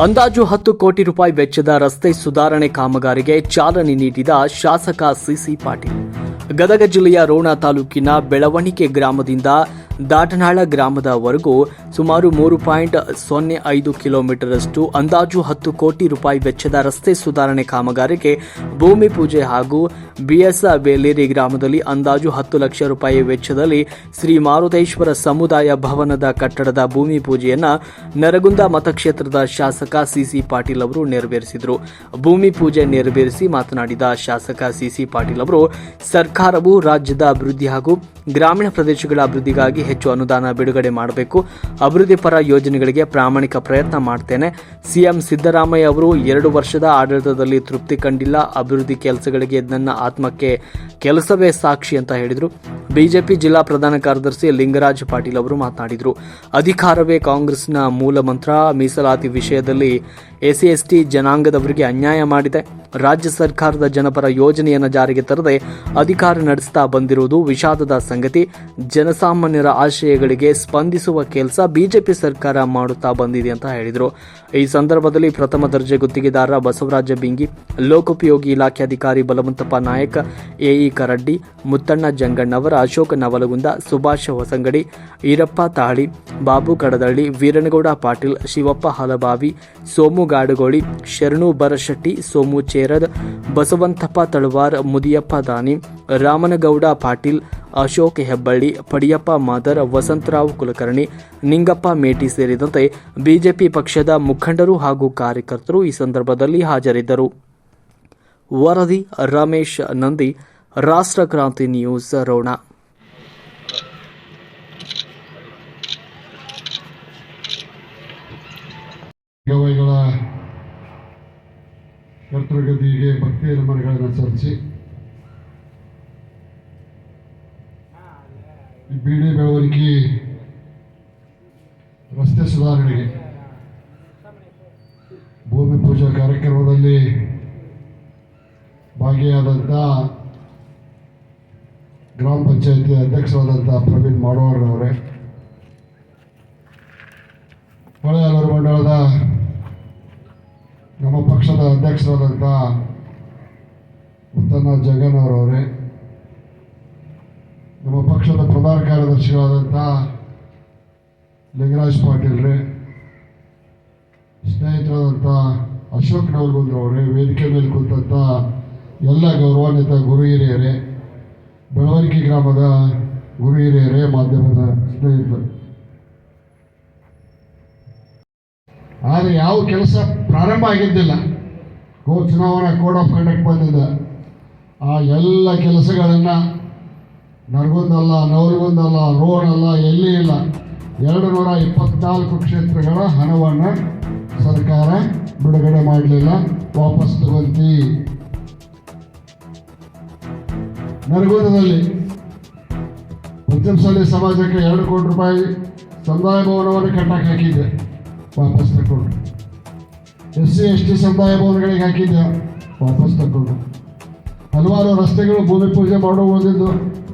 ಅಂದಾಜು ಹತ್ತು ಕೋಟಿ ರೂಪಾಯಿ ವೆಚ್ಚದ ರಸ್ತೆ ಸುಧಾರಣೆ ಕಾಮಗಾರಿಗೆ ಚಾಲನೆ ನೀಡಿದ ಶಾಸಕ ಸಿಸಿ ಪಾಟೀಲ್. ಗದಗ ಜಿಲ್ಲೆಯ ರೋಣ ತಾಲೂಕಿನ ಬೆಳವಣಿಗೆ ಗ್ರಾಮದಿಂದ ದಾಟನಾಳ ಗ್ರಾಮದವರೆಗೂ ಸುಮಾರು ಮೂರು ಪಾಯಿಂಟ್ ಸೊನ್ನೆ ಐದು ಕಿಲೋಮೀಟರಷ್ಟು ಅಂದಾಜು ಹತ್ತು ಕೋಟಿ ರೂಪಾಯಿ ವೆಚ್ಚದ ರಸ್ತೆ ಸುಧಾರಣೆ ಕಾಮಗಾರಿಗೆ ಭೂಮಿ ಪೂಜೆ ಹಾಗೂ ಬಿಎಸ್ ಬೇಲೇರಿ ಗ್ರಾಮದಲ್ಲಿ ಅಂದಾಜು ಹತ್ತು ಲಕ್ಷ ರೂಪಾಯಿ ವೆಚ್ಚದಲ್ಲಿ ಶ್ರೀ ಮಾರುತೇಶ್ವರ ಸಮುದಾಯ ಭವನದ ಕಟ್ಟಡದ ಭೂಮಿ ಪೂಜೆಯನ್ನು ನರಗುಂದ ಮತಕ್ಷೇತ್ರದ ಶಾಸಕ ಸಿಸಿ ಪಾಟೀಲ್ ಅವರು ನೆರವೇರಿಸಿದರು. ಭೂಮಿ ಪೂಜೆ ನೆರವೇರಿಸಿ ಮಾತನಾಡಿದ ಶಾಸಕ ಸಿಸಿ ಪಾಟೀಲ್ ಅವರು, ಸರ್ಕಾರವು ರಾಜ್ಯದ ಅಭಿವೃದ್ಧಿ ಹಾಗೂ ಗ್ರಾಮೀಣ ಪ್ರದೇಶಗಳ ಅಭಿವೃದ್ಧಿಗಾಗಿ ಹೆಚ್ಚು ಅನುದಾನ ಬಿಡುಗಡೆ ಮಾಡಬೇಕು. ಅಭಿವೃದ್ಧಿ ಪರ ಯೋಜನೆಗಳಿಗೆ ಪ್ರಾಮಾಣಿಕ ಪ್ರಯತ್ನ ಮಾಡ್ತೇನೆ. ಸಿಎಂ ಸಿದ್ದರಾಮಯ್ಯ ಅವರು ಎರಡು ವರ್ಷದ ಆಡಳಿತದಲ್ಲಿ ತೃಪ್ತಿ ಕಂಡಿಲ್ಲ. ಅಭಿವೃದ್ಧಿ ಕೆಲಸಗಳಿಗೆ ನನ್ನ ಆತ್ಮಕ್ಕೆ ಕೆಲಸವೇ ಸಾಕ್ಷಿ ಅಂತ ಹೇಳಿದರು. ಬಿಜೆಪಿ ಜಿಲ್ಲಾ ಪ್ರಧಾನ ಕಾರ್ಯದರ್ಶಿ ಲಿಂಗರಾಜ್ ಪಾಟೀಲ್ ಅವರು ಮಾತನಾಡಿದರು. ಅಧಿಕಾರವೇ ಕಾಂಗ್ರೆಸ್ನ ಮೂಲ ಮಂತ್ರ ಮೀಸಲಾತಿ ವಿಷಯದಲ್ಲಿ ಎಸ್ಸಿ, ಎಸ್ಟಿ ಜನಾಂಗದವರಿಗೆ ಅನ್ಯಾಯ ಮಾಡಿದೆ. ರಾಜ್ಯ ಸರ್ಕಾರದ ಜನಪರ ಯೋಜನೆಯನ್ನು ಜಾರಿಗೆ ತರದೆ ಅಧಿಕಾರ ನಡೆಸ್ತಾ ಬಂದಿರುವುದು ವಿಷಾದದ ಜನಸಾಮಾನ್ಯರ ಆಶಯಗಳಿಗೆ ಸ್ಪಂದಿಸುವ ಕೆಲಸ ಬಿಜೆಪಿ ಸರ್ಕಾರ ಮಾಡುತ್ತಾ ಬಂದಿದೆ ಅಂತ ಹೇಳಿದರು. ಈ ಸಂದರ್ಭದಲ್ಲಿ ಪ್ರಥಮ ದರ್ಜೆ ಗುತ್ತಿಗೆದಾರ ಬಸವರಾಜ ಬಿಂಗಿ, ಲೋಕೋಪಯೋಗಿ ಇಲಾಖೆ ಅಧಿಕಾರಿ ಬಲವಂತಪ್ಪ ನಾಯಕ್ ಎಇ ಕರಡ್ಡಿ, ಮುತ್ತಣ್ಣ ಜಂಗಣ್ಣವರ ಅಶೋಕ ನವಲಗುಂದ, ಸುಭಾಷ್ ಹೊಸಂಗಡಿ, ಈರಪ್ಪ ತಾಳಿ, ಬಾಬು ಕಡದಳ್ಳಿ, ವೀರನಗೌಡ ಪಾಟೀಲ್, ಶಿವಪ್ಪ ಹಲಬಾವಿ, ಸೋಮು ಗಾಡುಗೋಳಿ, ಶರಣು ಬರಶೆಟ್ಟಿ, ಸೋಮು ಚೇರದ್, ಬಸವಂತಪ್ಪ ತಳವಾರ್, ಮುದಿಯಪ್ಪ ದಾನಿ, ರಾಮನಗೌಡ ಪಾಟೀಲ್ ಅಶೋಕ್ ಹೆಬ್ಬಳ್ಳಿ, ಪಡಿಯಪ್ಪ ಮಾದರ್, ವಸಂತರಾವ್ ಕುಲಕರ್ಣಿ, ನಿಂಗಪ್ಪ ಮೇಟಿ ಸೇರಿದಂತೆ ಬಿಜೆಪಿ ಪಕ್ಷದ ಮುಖಂಡರು ಹಾಗೂ ಕಾರ್ಯಕರ್ತರು ಈ ಸಂದರ್ಭದಲ್ಲಿ ಹಾಜರಿದ್ದರು. ವರದಿ, ರಮೇಶ್ ನಂದಿ, ರಾಷ್ಟ್ರ ಕ್ರಾಂತಿ ನ್ಯೂಸ್ ರೋಣ. ಕರ್ತೃಗತಿಗೆ ಭಕ್ತಿಯ ಭಕ್ತಿ ನಮನಗಳನ್ನು ಸಲ್ಲಿಸಿ. ಬೀಡಿ ಬೆಳವಣಿಗೆ ರಸ್ತೆ ಸುಧಾರಣೆಗೆ ಭೂಮಿ ಪೂಜಾ ಕಾರ್ಯಕ್ರಮದಲ್ಲಿ ಭಾಗಿಯಾದಂಥ ಗ್ರಾಮ ಪಂಚಾಯತಿ ಅಧ್ಯಕ್ಷರಾದಂಥ ಪ್ರವೀಣ್ ಮಾಡವಾಡ್ರವರೇ ಹೊಳೆಯಲೂರು ಮಂಡಳದ ನಮ್ಮ ಪಕ್ಷದ ಅಧ್ಯಕ್ಷರಾದಂಥ ಜಗನ್ ಅವರವರೇ ನಮ್ಮ ಪಕ್ಷದ ಪ್ರಧಾನ ಕಾರ್ಯದರ್ಶಿಗಳಾದಂಥ ಲಿಂಗರಾಜ್ ಪಾಟೀಲ್ ರೀ ಸ್ನೇಹಿತರಾದಂಥ ಅಶೋಕ್ ನವಲ್ಗುಂದ್ರವರೇ ವೇದಿಕೆ ಮೇಲೆ ಕುಂತಂಥ ಎಲ್ಲ ಗೌರವಾನ್ವಿತ ಗುರು ಹಿರಿಯರೇ, ಬೆಳವಣಿಗೆ ಗ್ರಾಮದ ಗುರು ಹಿರಿಯರೇ, ಮಾಧ್ಯಮದ ಸ್ನೇಹಿತರು. ಆದರೆ ಯಾವ ಕೆಲಸ ಪ್ರಾರಂಭ ಆಗಿದ್ದಿಲ್ಲ. ಗೋ ಚುನಾವಣಾ ಕೋಡ್ ಆಫ್ ಕಂಡಕ್ಟ್ ಬಂದಿದೆ. ಆ ಎಲ್ಲ ಕೆಲಸಗಳನ್ನು ನರಗುಂದಲ್ಲ, ನವಲಗುಂದಲ್ಲ ರೋಡ್ ಅಲ್ಲ ಎಲ್ಲಿ ಇಲ್ಲ. ಎರಡು ನೂರ ಇಪ್ಪತ್ನಾಲ್ಕು ಕ್ಷೇತ್ರಗಳ ಹಣವನ್ನು ಸರ್ಕಾರ ಬಿಡುಗಡೆ ಮಾಡಲಿಲ್ಲ. ವಾಪಸ್ ತಗೊಂತಿ. ನರಗುಂದದಲ್ಲಿ ಪಂಚಮಸಾಲಿ ಸಮಾಜಕ್ಕೆ ಎರಡು ಕೋಟಿ ರೂಪಾಯಿ ಸಮುದಾಯ ಭವನವನ್ನು ಕಟ್ಟಕ್ಕೆ ಹಾಕಿದ್ದೆ. ವಾಪಸ್ ತಗೊಂಡು. ಎಸ್ ಸಿ ಎಸ್ ಟಿ ಸಮುದಾಯ ಭವನಗಳಿಗೆ ಹಾಕಿದ್ದೆ. ವಾಪಸ್ ತಗೊಂಡು. ಹಲವಾರು ರಸ್ತೆಗಳು ಭೂಮಿ ಪೂಜೆ ಮಾಡೋ ಉಳಿದಿದ್ದು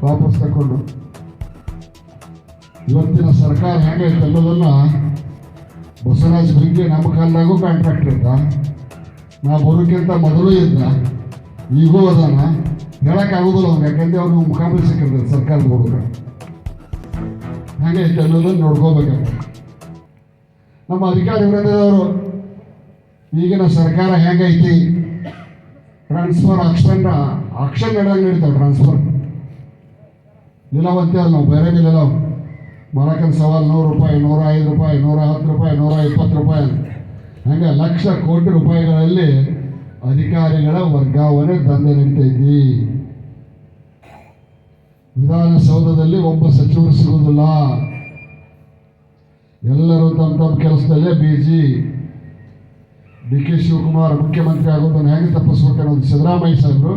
ವಾಪಸ್ ತಗೊಂಡು. ಇವತ್ತಿನ ಸರ್ಕಾರ ಹೇಗೈತೆ ಅನ್ನೋದನ್ನು ಬಸವರಾಜ ಬಗ್ಗೆ ನಮ್ಮ ಕಾಲದಾಗೂ ಕಾಂಟ್ರಾಕ್ಟ್ ಇದ್ದ ನಾ ಬರೋಕ್ಕಿಂತ ಮೊದಲು ಇದ್ದ. ಈಗೂ ಅದಾನ. ಹೇಳೋಕ್ಕಾಗೋದಿಲ್ಲ ಅವ್ನು, ಯಾಕಂದ್ರೆ ಅವ್ರಿಗೆ ಮುಖಾಮಿ ಸಿಕ್ಕಿರ್ತದೆ ಸರ್ಕಾರದ ಹುಡುಗ ಹೇಗೈತೆ ಅನ್ನೋದನ್ನು ನೋಡ್ಕೋಬೇಕಂತ. ನಮ್ಮ ಅಧಿಕಾರಿ ಈಗಿನ ಸರ್ಕಾರ ಹೇಗೈತಿ? ಟ್ರಾನ್ಸ್ಫರ್ ಆಕ್ಷನ್ ಆಕ್ಷನ್ ಗಡಿಯಾಗಿ ನಡೀತಾವೆ ಟ್ರಾನ್ಸ್ಫರ್ ನಿಲವಂತೆ ಅಲ್ಲ, ನಾವು ಬೇರೆ ಇಲ್ಲ ಮಾರಕನ ಸವಾಲು ನೂರು ರೂಪಾಯಿ, ನೂರ ಐದು ರೂಪಾಯಿ, ನೂರ ಹತ್ತು ರೂಪಾಯಿ, ನೂರ ಇಪ್ಪತ್ತು ರೂಪಾಯಿ ಅಂತ. ಹಂಗೆ ಲಕ್ಷ ಕೋಟಿ ರೂಪಾಯಿಗಳಲ್ಲಿ ಅಧಿಕಾರಿಗಳ ವರ್ಗಾವಣೆ ದಂಧೆ ನಡೀತೈತಿ ವಿಧಾನಸೌಧದಲ್ಲಿ ಒಬ್ಬ ಸಚಿವರು ಸಿಗುವುದಿಲ್ಲ. ಎಲ್ಲರೂ ತಮ್ಮ ತಮ್ಮ ಕೆಲಸದಲ್ಲೇ ಬಿಜಿ ಡಿ ಕೆ ಶಿವಕುಮಾರ್ ಮುಖ್ಯಮಂತ್ರಿ ಆಗೋದನ್ನು ಹೇಗೆ ತಪ್ಪಿಸ್ಬೇಕು ಅನ್ನೋದು ಸಿದ್ದರಾಮಯ್ಯ ಸಾಹೇಬರು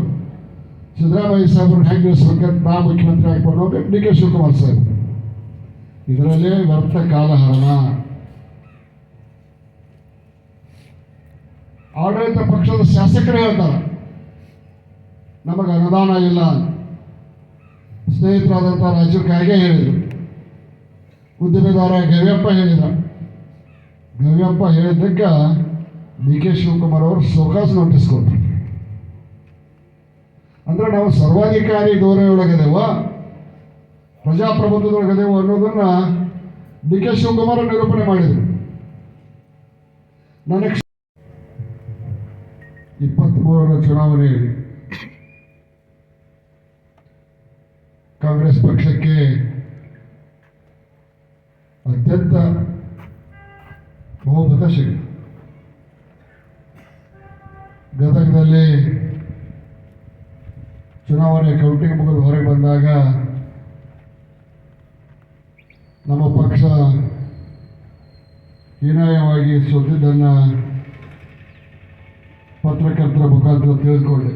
ಸಿದ್ದರಾಮಯ್ಯ ಸಾಹೇಬರು ಹೆಂಗೆ ಸಂಕಟ ನಾ ಮುಖ್ಯಮಂತ್ರಿ ಹೋಗ್ಬೇಕು ಡಿ ಕೆ ಶಿವಕುಮಾರ್ ಸಾಹೇಬ್ ಇದರಲ್ಲೇ ವ್ಯರ್ಥ ಕಾಲಹರಣ. ಆಡಳಿತ ಪಕ್ಷದ ಶಾಸಕರೇ ಹೇಳ್ತಾರೆ, ನಮಗೆ ಅನುದಾನ ಇಲ್ಲ. ಸ್ನೇಹಿತರಾದಂಥ ರಾಜೀವ್ ಖಾರ್ಗೆ ಹೇಳಿದರು. ಉದ್ಯಮಿದಾರ ಗವ್ಯಪ್ಪ ಹೇಳಿದ ಗವ್ಯಪ್ಪ ಹೇಳಿದ್ದಕ್ಕೆ ಡಿ ಕೆ ಶಿವಕುಮಾರ್ ಅವರು ಸೋಕಾಸ್ ನೋಟಿಸ್ ಕೊಟ್ಟರು ಅಂದ್ರೆ ನಾವು ಸರ್ವಾಧಿಕಾರಿ ಧೋರಣೆಯೊಳಗದೇವ, ಪ್ರಜಾಪ್ರಭುತ್ವದೊಳಗದೇವ ಅನ್ನೋದನ್ನ ಡಿ ಕೆ ಶಿವಕುಮಾರ್ ನಿರೂಪಣೆ ಮಾಡಿದರು. ನನಗೆ ಇಪ್ಪತ್ತ್ಮೂರರ ಚುನಾವಣೆಯಲ್ಲಿ ಕಾಂಗ್ರೆಸ್ ಪಕ್ಷಕ್ಕೆ ಅತ್ಯಂತ ಬಹುಮತ ಸಿಗುತ್ತೆ ಗದಗದಲ್ಲಿ ಚುನಾವಣೆ ಕೌಂಟಿಂಗ್ ಮುಗಿದು ಹೊರಗೆ ಬಂದಾಗ ನಮ್ಮ ಪಕ್ಷ ಹೀನಾಯವಾಗಿ ಸೋತಿದ್ದನ್ನು ಪತ್ರಕರ್ತರ ಮುಖಾಂತರ ತಿಳಿದುಕೊಂಡೆ.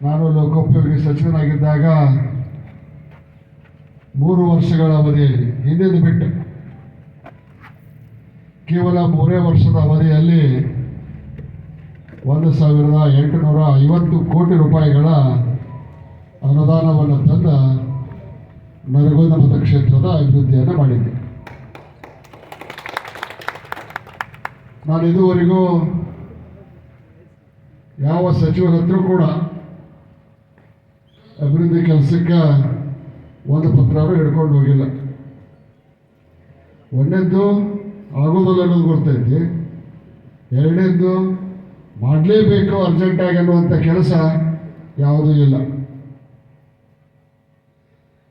ನಾನು ಲೋಕೋಪಯೋಗಿ ಸಚಿವನಾಗಿದ್ದಾಗ ಮೂರು ವರ್ಷಗಳ ಅವಧಿಯಲ್ಲಿ ಹಿಂದಿನ ಬಿಟ್ಟು ಕೇವಲ ಮೂರೇ ವರ್ಷದ ಅವಧಿಯಲ್ಲಿ ಒಂದು ಸಾವಿರದ ಎಂಟುನೂರ ಐವತ್ತು ಕೋಟಿ ರೂಪಾಯಿಗಳ ಅನುದಾನವನ್ನು ತಂದ ನರಗೋದ ಮತಕ್ಷೇತ್ರದ ಅಭಿವೃದ್ಧಿಯನ್ನು ಮಾಡಿದ್ದೆ. ನಾನು ಇದುವರೆಗೂ ಯಾವ ಸಚಿವರ ಹತ್ರ ಕೂಡ ಅಭಿವೃದ್ಧಿ ಕೆಲಸಕ್ಕೆ ಒಂದು ಪತ್ರನೂ ಹಿಡ್ಕೊಂಡು ಹೋಗಿಲ್ಲ. ಒಂದನೇದ್ದು ಆಗೋದಿಲ್ಲ ಅನ್ನೋದು ಗೊತ್ತೈತಿ ಎರಡನೇದ್ದು ಮಾಡಲೇಬೇಕು ಅರ್ಜೆಂಟಾಗಿ ಅನ್ನುವಂಥ ಕೆಲಸ ಯಾವುದೂ ಇಲ್ಲ.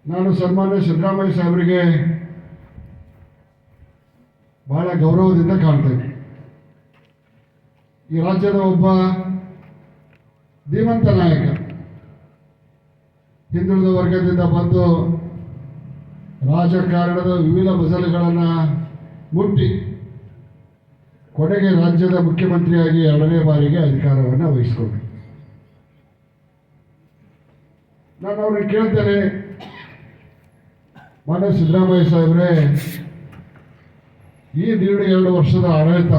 ನಾನು ಸನ್ಮಾನ್ಯ ಸಿದ್ದರಾಮಯ್ಯ ಸಾಹೇಬರಿಗೆ ಬಹಳ ಗೌರವದಿಂದ ಕಾಣ್ತೇನೆ ಈ ರಾಜ್ಯದ ಒಬ್ಬ ಧೀಮಂತ ನಾಯಕ ಹಿಂದುಳಿದ ವರ್ಗದಿಂದ ಬಂದು ರಾಜಕಾರಣದ ವಿವಿಧ ಮಜಲುಗಳನ್ನು ಮುಟ್ಟಿ ಕೊನೆಗೆ ರಾಜ್ಯದ ಮುಖ್ಯಮಂತ್ರಿಯಾಗಿ ಎರಡನೇ ಬಾರಿಗೆ ಅಧಿಕಾರವನ್ನು ವಹಿಸಿಕೊಂಡೆ ನಾನು ಅವ್ರಿಗೆ ಕೇಳ್ತೇನೆ. ಮಾನ್ಯ ಸಿದ್ದರಾಮಯ್ಯ ಸಾಹೇಬ್ರೆ, ಈ ದೀಡು ಎರಡು ವರ್ಷದ ಆಡಳಿತ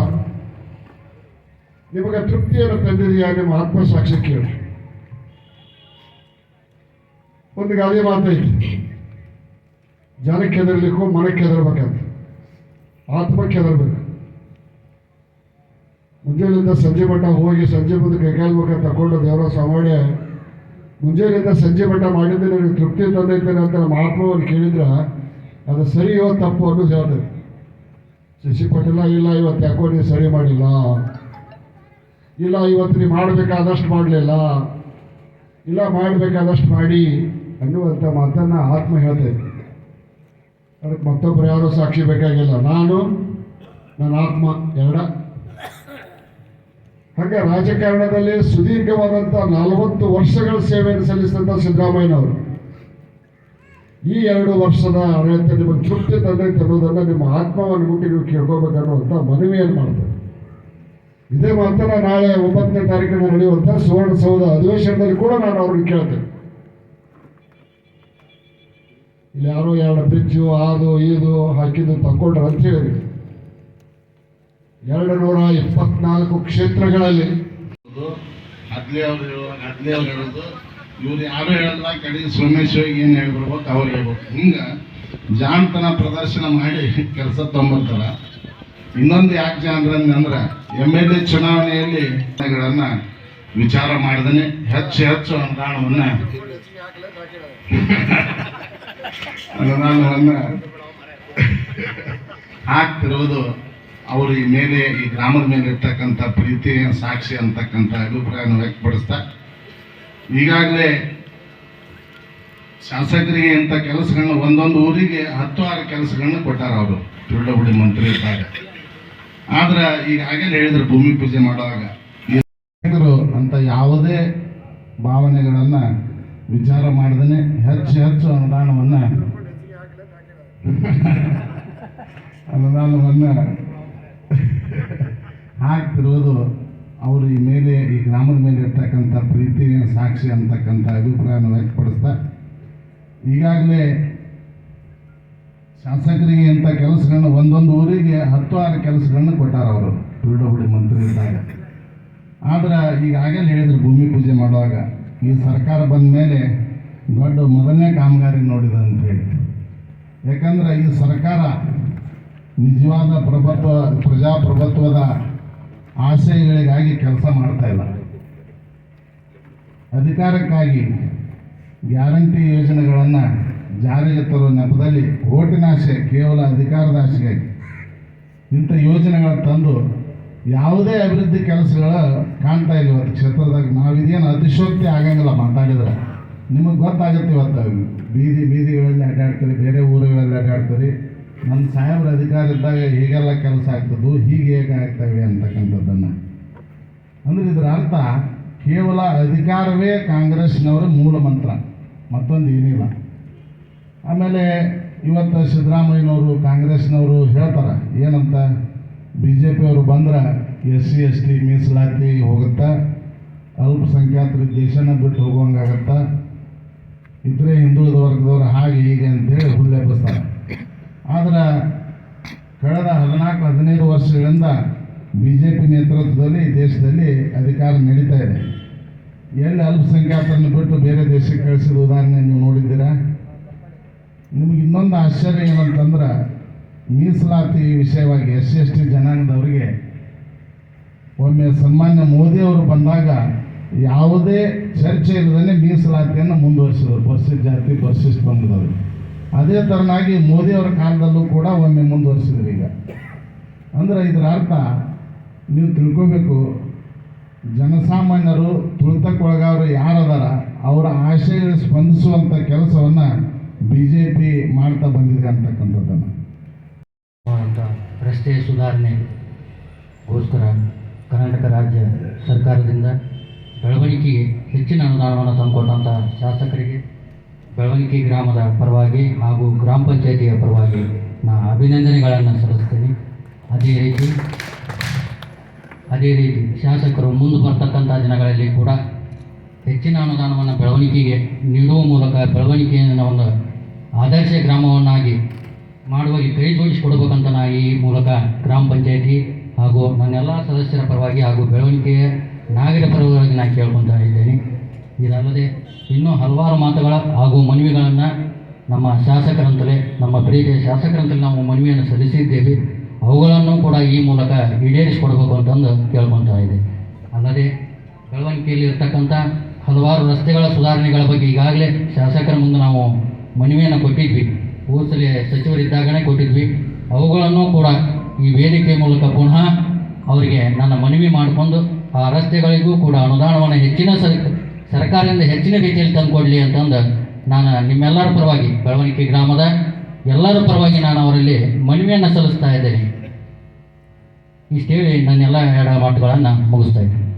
ನಿಮಗೆ ತೃಪ್ತಿಯನ್ನು ತಂದಿದೆಯಾ ನಿಮ್ಮ ಆತ್ಮಸಾಕ್ಷಿ ಕೇಳಿ. ಒಂದು ಗಾದೆ ಮಾತೈತಿ. ಜನಕ್ಕೆ ಹೆದರ್ಲಿಕ್ಕೂ ಮನಕ್ಕೆ ಹೆದರ್ಬೇಕಂತ. ಆತ್ಮಕ್ಕೆ ಹೆದರ್ಬೇಕು. ಮುಂಜಾನೆಯಿಂದ ಸಂಜೆ ಮಟ್ಟ ಹೋಗಿ ಸಂಜೆ ಬಂದು ಕೈಕಾಲು ಮುಖ ತಗೊಂಡು ದೇವರ ಸಾಮಾನ್ಯ ಮುಂಜಾನೆಯಿಂದ ಸಂಜೆ ಮಟ್ಟ ಮಾಡಿದ್ರೆ ನನಗೆ ತೃಪ್ತಿ ತಂದೈತೇನೆ ಅಂತ ನಮ್ಮ ಆತ್ಮವನ್ನು ಕೇಳಿದ್ರೆ, ಅದು ಸರಿಯೋ ತಪ್ಪು ಅನ್ನೋದು ಹೇಳ್ತೇವೆ ಶಶಿ ಇಲ್ಲ, ಇವತ್ತು ಯಾಕೋ ನೀವು ಸರಿ ಮಾಡಿಲ್ಲ? ಇಲ್ಲ, ಇವತ್ತು ನೀವು ಮಾಡಬೇಕಾದಷ್ಟು ಮಾಡಲಿಲ್ಲ? ಇಲ್ಲ, ಮಾಡಬೇಕಾದಷ್ಟು ಮಾಡಿ ಅನ್ನುವಂಥ ಮಾತನ್ನು ಆತ್ಮ ಹೇಳ್ತೈತೆ ಅದಕ್ಕೆ ಮತ್ತೊಬ್ಬರು ಯಾರೂ ಸಾಕ್ಷಿ ಬೇಕಾಗಿಲ್ಲ. ನಾನು, ನನ್ನ ಆತ್ಮ, ಎರಡ. ಹಾಗೆ ರಾಜಕಾರಣದಲ್ಲಿ ಸುದೀರ್ಘವಾದಂಥ ನಲವತ್ತು ವರ್ಷಗಳ ಸೇವೆಯನ್ನು ಸಲ್ಲಿಸಿದಂಥ ಸಿದ್ದರಾಮಯ್ಯನವರು. ಈ ಎರಡು ವರ್ಷದ ಆಡಳಿತ ನಿಮಗೆ ತೃಪ್ತಿ ತಂದೆ ಅನ್ನೋದನ್ನು ನಿಮ್ಮ ಆತ್ಮವನ್ನು ಮುಟ್ಟಿ ನೀವು ಕೇಳ್ಕೋಬೇಕನ್ನುವಂಥ ಮನವಿಯನ್ನು ಮಾಡ್ತಾರೆ ಇದೇ ಮಾತ್ರ ನಾಳೆ ಒಂಬತ್ತನೇ ತಾರೀಕಿನ ನಡೆಯುವಂಥ ಸುವರ್ಣಸೌಧ ಅಧಿವೇಶನದಲ್ಲಿ ಕೂಡ ನಾನು ಅವ್ರನ್ನ ಕೇಳ್ತೇನೆ. ಇಲ್ಲಿ ಯಾರೋ ಎರಡು ಬ್ರಿಡ್ಜು ಅದು ಇದು ಹಾಕಿದ್ದು ತಗೊಂಡ್ರೆ ಅಂತ ಹೇಳಿ ಎರಡು ನೂರ ಇಪ್ಪತ್ನಾಲ್ಕು ಕ್ಷೇತ್ರಗಳಲ್ಲಿ ಅದ್ಲೇ ಅವ್ರು ಹೇಳೋದು. ಇವ್ರು ಯಾರು ಹೇಳಲ್ಲ ಕಡೆ ಸೋಮೇಶ್ವರಿಗೆ ಏನು ಹೇಳ್ಬಿಡ್ಬೇಕು ಅವ್ರು ಹೇಳ್ಬೇಕು. ಹಿಂಗೆ ಜಾಣತನ ಪ್ರದರ್ಶನ ಮಾಡಿ ಕೆಲಸ ತೊಂಬರ್ತಾರ ಇನ್ನೊಂದು ಯಾಕೆ ಜಾಣ್ರ ಅಂದ್ರೆ ಎಂ ಎಲ್ ಎ ಚುನಾವಣೆಯಲ್ಲಿ ವಿಚಾರ ಮಾಡಿದನೆ. ಹೆಚ್ಚು ಹೆಚ್ಚು ಅನುದಾನವನ್ನು ಅನುದಾನವನ್ನು ಹಾಕ್ತಿರುವುದು ಅವರು ಈ ಮೇಲೆ, ಈ ಗ್ರಾಮದ ಮೇಲೆ ಇರ್ತಕ್ಕಂಥ ಪ್ರೀತಿ, ಸಾಕ್ಷಿ ಅಂತಕ್ಕಂಥ ಅಭಿಪ್ರಾಯನ ವ್ಯಕ್ತಪಡಿಸ್ತಾ, ಈಗಾಗಲೇ ಶಾಸಕರಿಗೆ ಇಂಥ ಕೆಲಸಗಳನ್ನ ಒಂದೊಂದು ಊರಿಗೆ ಹತ್ತು, ಆರು ಕೆಲಸಗಳನ್ನ ಕೊಟ್ಟಾರ ಅವರು, ತಿರುಳಗುಡಿ ಮಂತ್ರಿ ಇದ್ದಾಗ. ಆದ್ರೆ ಈಗಾಗಲೇ ಹೇಳಿದ್ರು ಭೂಮಿ ಪೂಜೆ ಮಾಡುವಾಗ. ಅಂತ ಯಾವುದೇ ಭಾವನೆಗಳನ್ನ ವಿಚಾರ ಮಾಡದೇ ಹೆಚ್ಚು ಹೆಚ್ಚು ಅನುದಾನವನ್ನ ಅನುದಾನವನ್ನ ಹಾಕ್ತಿರೋದು ಅವರು ಈ ಮೇಲೆ, ಈ ಗ್ರಾಮದ ಮೇಲೆ ಇರ್ತಕ್ಕಂಥ ಪ್ರೀತಿ, ಸಾಕ್ಷಿ ಅಂತಕ್ಕಂಥ ಅಭಿಪ್ರಾಯನ ವ್ಯಕ್ತಪಡಿಸ್ತಾ, ಈಗಾಗಲೇ ಶಾಸಕರಿಗೆ ಇಂಥ ಕೆಲಸಗಳನ್ನ, ಒಂದೊಂದು ಊರಿಗೆ ಹತ್ತು, ಆರು ಕೆಲಸಗಳನ್ನ ಕೊಟ್ಟಾರ ಅವರು ಪಿಡಬ್ಲ್ಯೂ ಮಂತ್ರಿ ಇದ್ದಾಗ. ಆದ್ರೆ ಈಗಾಗಲೇ ಹೇಳಿದ್ರು, ಭೂಮಿ ಪೂಜೆ ಮಾಡುವಾಗ. ಈ ಸರ್ಕಾರ ಬಂದ ಮೇಲೆ ದೊಡ್ಡ ಮೊದಲನೇ ಕಾಮಗಾರಿ ನೋಡಿದೆ ಅಂತ ಹೇಳಿ. ಯಾಕಂದ್ರೆ ಈ ಸರ್ಕಾರ ನಿಜವಾದ ಪ್ರಭುತ್ವ ಪ್ರಜಾಪ್ರಭುತ್ವದ ಆಶಯಗಳಿಗಾಗಿ ಕೆಲಸ ಮಾಡ್ತಾ ಇಲ್ಲ. ಅಧಿಕಾರಕ್ಕಾಗಿ ಗ್ಯಾರಂಟಿ ಯೋಜನೆಗಳನ್ನು ಜಾರಿಗೆ ತರುವ ನೆಪದಲ್ಲಿ ಓಟಿನ ಆಶೆ ಕೇವಲ ಅಧಿಕಾರದ ಆಶೆಗಾಗಿ ಇಂಥ ಯೋಜನೆಗಳನ್ನು ತಂದು ಯಾವುದೇ ಅಭಿವೃದ್ಧಿ ಕೆಲಸಗಳ ಕಾಣ್ತಾ ಇಲ್ಲ ಇವತ್ತು ಕ್ಷೇತ್ರದಾಗ. ನಾವಿದೇನು ಅತಿಶೋಕ್ತಿ ಆಗಂಗಿಲ್ಲ ಮಾತಾಡಿದ್ರೆ. ನಿಮಗೆ ಗೊತ್ತಾಗುತ್ತೆ ಇವತ್ತು. ಬೀದಿ ಬೀದಿಗಳಲ್ಲಿ ಅಡ್ಡಾಡ್ತೀರಿ, ಬೇರೆ ಊರುಗಳಲ್ಲಿ ಅಡ್ಡಾಡ್ತೀರಿ. ನಮ್ಮ ಸಾಹೇಬ್ರ ಅಧಿಕಾರ ಇದ್ದಾಗ ಹೀಗೆಲ್ಲ ಕೆಲಸ ಆಗ್ತದ್ದು ಹೀಗೆ ಹೇಗೆ ಆಗ್ತವೆ ಅಂತಕ್ಕಂಥದ್ದನ್ನು. ಅಂದರೆ ಇದರ ಅರ್ಥ, ಕೇವಲ ಅಧಿಕಾರವೇ ಕಾಂಗ್ರೆಸ್ನವರ ಮೂಲ ಮಂತ್ರ, ಮತ್ತೊಂದು ಏನಿಲ್ಲ. ಆಮೇಲೆ ಇವತ್ತು ಸಿದ್ದರಾಮಯ್ಯನವರು ಕಾಂಗ್ರೆಸ್ನವರು ಹೇಳ್ತಾರೆ, ಏನಂತ ಬಿ ಜೆ ಪಿಯವರು ಬಂದ್ರೆ ಎಸ್ ಸಿ ಎಸ್ ಟಿ ಮೀಸಲಾತಿ ಹೋಗುತ್ತಾ? ಅಲ್ಪಸಂಖ್ಯಾತರ ದೇಶನ ಬಿಟ್ಟು ಹೋಗುವಂಗಾಗತ್ತ? ಇದ್ರೆ ಹಿಂದುಳಿದ ವರ್ಗದವರು ಹಾಗೆ ಹೀಗೆ ಅಂತೇಳಿ ಹುಲ್ಲೆಬ್ಬಿಸ್ತಾರೆ ಆದ್ರೆ ಕಳೆದ ಹದಿನಾಲ್ಕು, ಹದಿನೈದು ವರ್ಷಗಳಿಂದ ಬಿ ಜೆ ಪಿ ನೇತೃತ್ವದಲ್ಲಿ ದೇಶದಲ್ಲಿ ಅಧಿಕಾರ ನಡೀತಾ ಇದೆ. ಎಲ್ಲಿ ಅಲ್ಪಸಂಖ್ಯಾತರನ್ನು ಬಿಟ್ಟು ಬೇರೆ ದೇಶಕ್ಕೆ ಕಳಿಸಿದ ಉದಾಹರಣೆ ನೀವು ನೋಡಿದ್ದೀರಾ? ನಿಮಗೆ ಇನ್ನೊಂದು ಆಶ್ಚರ್ಯ ಏನಂತಂದ್ರೆ ಮೀಸಲಾತಿ ವಿಷಯವಾಗಿ ಎಸ್ ಸಿ, ಎಸ್ ಟಿ ಜನಾಂಗದವರಿಗೆ ಒಮ್ಮೆ ಸನ್ಮಾನ್ಯ ಮೋದಿಯವರು ಬಂದಾಗ ಯಾವುದೇ ಚರ್ಚೆ ಇಲ್ಲದೇ ಮೀಸಲಾತಿಯನ್ನು ಮುಂದುವರಿಸಿದರು. ಪರಿಶಿಷ್ಟ ಜಾತಿ ಪರಿಶಿಷ್ಟ ಬಂದವರು ಅದೇ ಥರನಾಗಿ ಮೋದಿಯವರ ಕಾಲದಲ್ಲೂ ಕೂಡ ಒಮ್ಮೆ ಮುಂದುವರಿಸಿದ್ರು ಈಗ. ಅಂದ್ರೆ ಇದರ ಅರ್ಥ ನೀವು ತಿಳ್ಕೊಬೇಕು, ಜನಸಾಮಾನ್ಯರು ತುಳಿತಕ್ಕೊಳಗಾವರು ಯಾರದಾರ, ಅವರ ಆಶಯಗಳಿಗೆ ಸ್ಪಂದಿಸುವಂಥ ಕೆಲಸವನ್ನು ಬಿ ಜೆ ಪಿ ಮಾಡ್ತಾ ಬಂದಿದೆ ಅಂತಕ್ಕಂಥದ್ದನ್ನು. ಅಂತ ರಸ್ತೆ ಸುಧಾರಣೆಗೋಸ್ಕರ ಕರ್ನಾಟಕ ರಾಜ್ಯ ಸರ್ಕಾರದಿಂದ ಬೆಳವಣಿಗೆಗೆ ಹೆಚ್ಚಿನ ಅನುದಾನವನ್ನು ತಂದುಕೊಟ್ಟಂಥ ಶಾಸಕರಿಗೆ ಬೆಳವಣಿಗೆ ಗ್ರಾಮದ ಪರವಾಗಿ ಹಾಗೂ ಗ್ರಾಮ ಪಂಚಾಯತಿಯ ಪರವಾಗಿ ನಾ ಅಭಿನಂದನೆಗಳನ್ನು ಸಲ್ಲಿಸ್ತೇನೆ. ಅದೇ ರೀತಿ ಅದೇ ರೀತಿ ಶಾಸಕರು ಮುಂದೆ ಬರ್ತಕ್ಕಂಥ ದಿನಗಳಲ್ಲಿ ಕೂಡ ಹೆಚ್ಚಿನ ಅನುದಾನವನ್ನು ಬೆಳವಣಿಗೆಗೆ ನೀಡುವ ಮೂಲಕ ಬೆಳವಣಿಗೆಯನ್ನು ಒಂದು ಆದರ್ಶ ಗ್ರಾಮವನ್ನಾಗಿ ಮಾಡುವಲ್ಲಿ ಕೈ ಜೋಡಿಸಿಕೊಡ್ಬೇಕಂತ ನಾ ಈ ಮೂಲಕ ಗ್ರಾಮ ಪಂಚಾಯಿತಿ ಹಾಗೂ ನನ್ನೆಲ್ಲ ಸದಸ್ಯರ ಪರವಾಗಿ ಹಾಗೂ ಬೆಳವಣಿಗೆಯ ನಾಗರ ಪರವಾಗಿ ನಾನು ಕೇಳ್ಕೊತಾ ಇದ್ದೇನೆ. ಇದಲ್ಲದೆ ಇನ್ನೂ ಹಲವಾರು ಮಾತುಗಳ ಹಾಗೂ ಮನವಿಗಳನ್ನು ನಮ್ಮ ಶಾಸಕರಂತಲೇ, ನಮ್ಮ ಪ್ರೀತಿಯ ಶಾಸಕರಂತಲೇ ನಾವು ಮನವಿಯನ್ನು ಸಲ್ಲಿಸಿದ್ದೇವೆ. ಅವುಗಳನ್ನು ಕೂಡ ಈ ಮೂಲಕ ಈಡೇರಿಸಿಕೊಡ್ಬೇಕು ಅಂತಂದು ಕೇಳ್ಕೊತಾ ಇದೆ. ಅಲ್ಲದೆ ಬೆಳವಣಿಗೆಯಲ್ಲಿ ಇರ್ತಕ್ಕಂಥ ಹಲವಾರು ರಸ್ತೆಗಳ ಸುಧಾರಣೆಗಳ ಬಗ್ಗೆ ಈಗಾಗಲೇ ಶಾಸಕರ ಮುಂದೆ ನಾವು ಮನವಿಯನ್ನು ಕೊಟ್ಟಿದ್ವಿ. ಊರ್ಸಲಿ ಸಲ ಸಚಿವರಿದ್ದಾಗಲೇ ಕೊಟ್ಟಿದ್ವಿ. ಅವುಗಳನ್ನು ಕೂಡ ಈ ವೇದಿಕೆ ಮೂಲಕ ಪುನಃ ಅವರಿಗೆ ನನ್ನ ಮನವಿ ಮಾಡಿಕೊಂಡು ಆ ರಸ್ತೆಗಳಿಗೂ ಕೂಡ ಅನುದಾನವನ್ನು ಹೆಚ್ಚಿನ ಸರ್ ಸರ್ಕಾರದಿಂದ ಹೆಚ್ಚಿನ ರೀತಿಯಲ್ಲಿ ತಂದುಕೊಡ್ಲಿ ಅಂತಂದು ನಾನು ನಿಮ್ಮೆಲ್ಲರ ಪರವಾಗಿ, ಬೆಳವಣಿಗೆ ಗ್ರಾಮದ ಎಲ್ಲರ ಪರವಾಗಿ ನಾನು ಅವರಲ್ಲಿ ಮನವಿಯನ್ನು ಸಲ್ಲಿಸ್ತಾ ಇದ್ದೇನೆ. ಇಷ್ಟು ಹೇಳಿ ನನ್ನೆಲ್ಲ ಎರಡು ಮಾತುಗಳನ್ನು ಮುಗಿಸ್ತಾ ಇದ್ದೀನಿ.